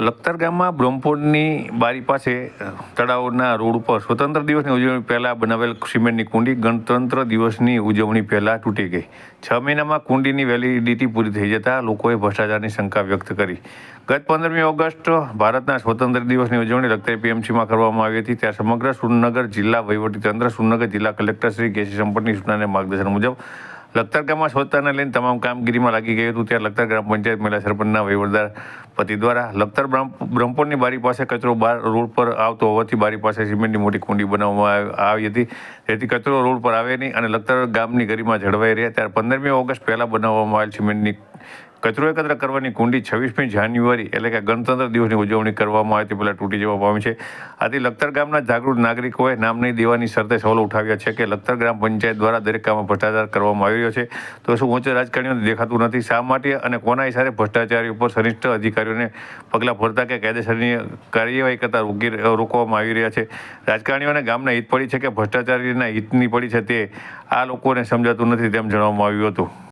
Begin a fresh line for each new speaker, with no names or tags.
લખતર ગામમાં બ્રહ્મપુરની બારી પાસે તળાવના રોડ ઉપર સ્વતંત્ર દિવસની ઉજવણી પહેલાં બનાવેલ સિમેન્ટની કુંડી ગણતંત્ર દિવસની ઉજવણી પહેલાં તૂટી ગઈ. છ મહિનામાં કુંડીની વેલિડિટી પૂરી થઈ જતાં લોકોએ ભ્રષ્ટાચારની શંકા વ્યક્ત કરી. ગત પંદરમી ઓગસ્ટ ભારતના સ્વતંત્ર દિવસની ઉજવણી લખતર પીએમસીમાં કરવામાં આવી હતી. ત્યાં સમગ્ર સુરનગર જિલ્લા વહીવટીતંત્ર સુરનગર જિલ્લા કલેક્ટર શ્રી કેસી સંપતની સૂચનાને માર્ગદર્શન મુજબ લખતર ગામમાં સ્વચ્છતાને લઈને તમામ કામગીરીમાં લાગી ગયું હતું. ત્યાં લખતર ગ્રામ પંચાયત મહિલા સરપંચના વહીવટદાર પતિ દ્વારા લખતર બ્રહ્મ- બ્રહ્મપુરની બારી પાસે કચરો બાર રોડ પર આવતો હોવાથી બારી પાસે સિમેન્ટની મોટી કુંડી બનાવવામાં આવી હતી. તેથી કચરો રોડ પર આવે નહીં અને લખતર ગામની ગરિમા જળવાઈ રહ્યા ત્યારે પંદરમી ઓગસ્ટ પહેલાં બનાવવામાં આવેલ સિમેન્ટની કચરો એકત્ર કરવાની કુંડી છવ્વીસમી જાન્યુઆરી એટલે કે ગણતંત્ર દિવસની ઉજવણી કરવામાં આવે તે પહેલાં તૂટી જવા પામી છે. આથી લખતર ગામના જાગૃત નાગરિકોએ નામ નહીં દેવાની શરતે સવાલો ઉઠાવ્યા છે કે લખતર ગ્રામ પંચાયત દ્વારા દરેક કામમાં ભ્રષ્ટાચાર કરવામાં આવી રહ્યો છે. તો શું ઉચ્ચ રાજકારણીઓને દેખાતું નથી? શા માટે અને કોના ઇશારે ભ્રષ્ટાચારી ઉપર સનિષ્ઠ અધિકારીઓને પગલાં ભરતા કે કાયદેસરની કાર્યવાહી કરતા રોકી રોકવામાં આવી રહ્યા છે? રાજકારણીઓને ગામના હિત પડી છે કે ભ્રષ્ટાચારીના હિતની પડી છે તે આ લોકોને સમજાતું નથી તેમ જણાવવામાં આવ્યું હતું.